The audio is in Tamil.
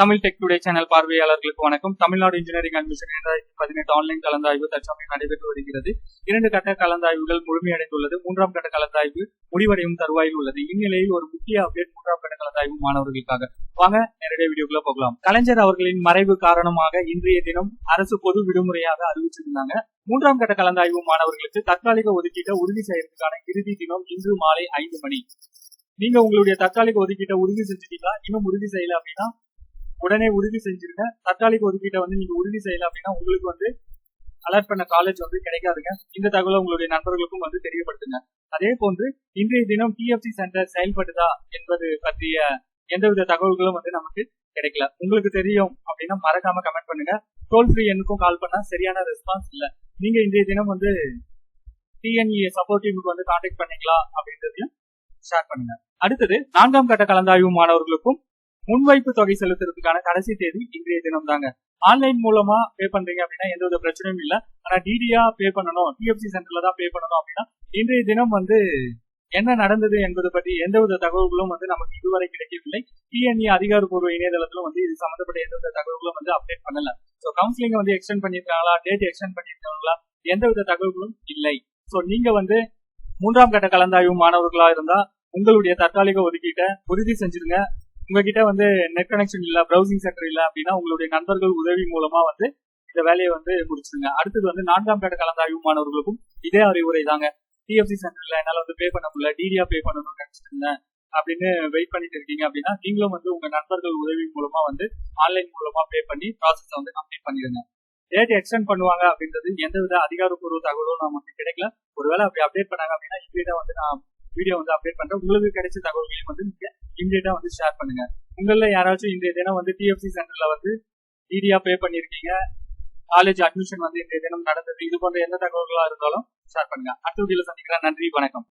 தமிழ் டெக் டுடே சேனல் பார்வையாளர்களுக்கு வணக்கம். தமிழ்நாடு இன்ஜினியரிங் அட்மிஷன் இரண்டாயிரத்தி பதினெட்டு ஆன்லைன் கலந்தாய்வு தற்சமயம் நடைபெற்று வருகிறது. இரண்டு கட்ட கலந்தாய்வுகள் முழுமையடைந்துள்ளது. மூன்றாம் கட்ட கலந்தாய்வு முடிவடையும் தருவாயில் உள்ளது. இந்நிலையில் ஒரு முக்கிய அப்டேட் மூன்றாம் கட்ட கலந்தாய்வு மாணவர்களுக்காக. வாங்க நேரடியாக வீடியோக்குள்ள போகலாம். கலைஞர் அவர்களின் மறைவு காரணமாக இன்றைய தினம் அரசு பொது விடுமுறையாக அறிவிச்சிருந்தாங்க. மூன்றாம் கட்ட கலந்தாய்வு மாணவர்களுக்கு தற்காலிக ஒதுக்கீட்டை உறுதி செய்யறதுக்கான இறுதி தினம் இன்று மாலை ஐந்து மணி. நீங்க உங்களுடைய தற்காலிக ஒதுக்கீட்டை உறுதி செஞ்சுட்டீங்களா? இன்னும் உறுதி செய்யல அப்படின்னா உடனே உறுதி செஞ்சிருங்க. தற்காலிக ஒதுக்கீட்டை வந்து நீங்க உறுதி செய்யல அப்படின்னா உங்களுக்கு வந்து அலர்ட் பண்ண காலேஜ் வந்து கிடைக்காதுங்க. இந்த தகவலை உங்களுடைய நண்பர்களுக்கும் வந்து தெரியப்படுத்துங்க. அதே போன்று இன்றைய தினம் டிஎஃப்சி சென்டர் செயல்படுதா என்பது பற்றிய எந்தவித தகவல்களும் வந்து நமக்கு கிடைக்கல. உங்களுக்கு தெரியும் அப்படின்னா மறக்காம கமெண்ட் பண்ணுங்க. டோல் ஃப்ரீ எண்ணுக்கும் கால் பண்ணா சரியான ரெஸ்பான்ஸ் இல்ல. நீங்க இன்றைய தினம் வந்து டிஎன்இ சப்போர்ட் டீமுக்கு வந்து கான்டாக்ட் பண்ணீங்களா அப்படின்றதையும் ஷேர் பண்ணுங்க. அடுத்தது நான்காம் கட்ட கலந்தாய்வு மாணவர்களுக்கும் முன்வைப்பு தொகை செலுத்துறதுக்கான கடைசி தேதி இன்றைய தினம் தாங்க ஆன்லைன் மூலமா பே பண்றீங்க அப்படின்னா எந்த வித பிரச்சனையும் இல்ல. ஆனா டிடியா பே பண்ணணும். டிஎஃப்சி சென்டர்ல தான் பே பண்ணணும் அப்படின்னா இன்றைய தினம் வந்து என்ன நடந்தது என்பது பற்றி எந்தவித தகவல்களும் வந்து நமக்கு இதுவரை கிடைக்கவில்லை. டிஎன்இ அதிகாரப்பூர்வ இணையதளத்திலும் வந்து இது சம்பந்தப்பட்ட எந்தவித தகவல்களும் வந்து அப்டேட் பண்ணல. சோ கவுன்சிலிங் வந்து எக்ஸ்டெண்ட் பண்ணிருக்காங்களா டேட் எக்ஸ்டெண்ட் பண்ணிருக்காங்களா எந்தவித தகவல்களும் இல்லை. சோ நீங்க வந்து மூன்றாம் கட்ட கலந்தாய்வு மாணவர்களா இருந்தா உங்களுடைய தற்காலிக ஒதுக்கீட்டை உறுதி செஞ்சிருங்க. உங்ககிட்ட வந்து நெட் கனெக்ஷன் இல்ல ப்ரௌசிங் சென்டர் இல்ல அப்படின்னா உங்களுடைய நண்பர்கள் உதவி மூலமா வந்து இந்த வேலையை வந்து முடிச்சிருங்க. அடுத்தது வந்து நான்காம் கட்ட கலந்தாய்வு மாணவர்களுக்கும் இதே அறிவுரை தாங்க. டிஎஃப்சி சென்டர்ல என்னால வந்து பே பண்ண முடியல டிடியா பே பண்ணணும்னு நினைச்சிட்டு இருந்தேன் அப்படின்னு வெயிட் பண்ணிட்டு இருக்கீங்க அப்படின்னா நீங்களும் வந்து உங்க நண்பர்கள் உதவி மூலமா வந்து ஆன்லைன் மூலமா பே பண்ணி ப்ராசஸ் வந்து கம்ப்ளீட் பண்ணிடுங்க. டேட் எக்ஸ்டெண்ட் பண்ணுவாங்க அப்படின்றது எந்தவித அதிகாரப்பூர்வ தகவலும் நமக்கு கிடைக்கல. ஒருவேளை அப்படி அப்டேட் பண்ணாங்க அப்படின்னா இமீடியட்டா வந்து நான் வீடியோ வந்து அப்டேட் பண்றேன். உங்களுக்கு கிடைச்ச தகவல்களையும் வந்து நீங்க இமீடியட்டா வந்து ஷேர் பண்ணுங்க. உங்கள யாராச்சும் இந்த தினம் வந்து டிஎஃப்சி சென்டர்ல வந்து டிடியா பே பண்ணிருக்கீங்க காலேஜ் அட்மிஷன் வந்து இந்த தினம் நடந்தது இது போன்ற எந்த தகவல்களா இருந்தாலும் ஷேர் பண்ணுங்க. அடுத்த வீடியோல சந்திக்கிறேன். நன்றி வணக்கம்.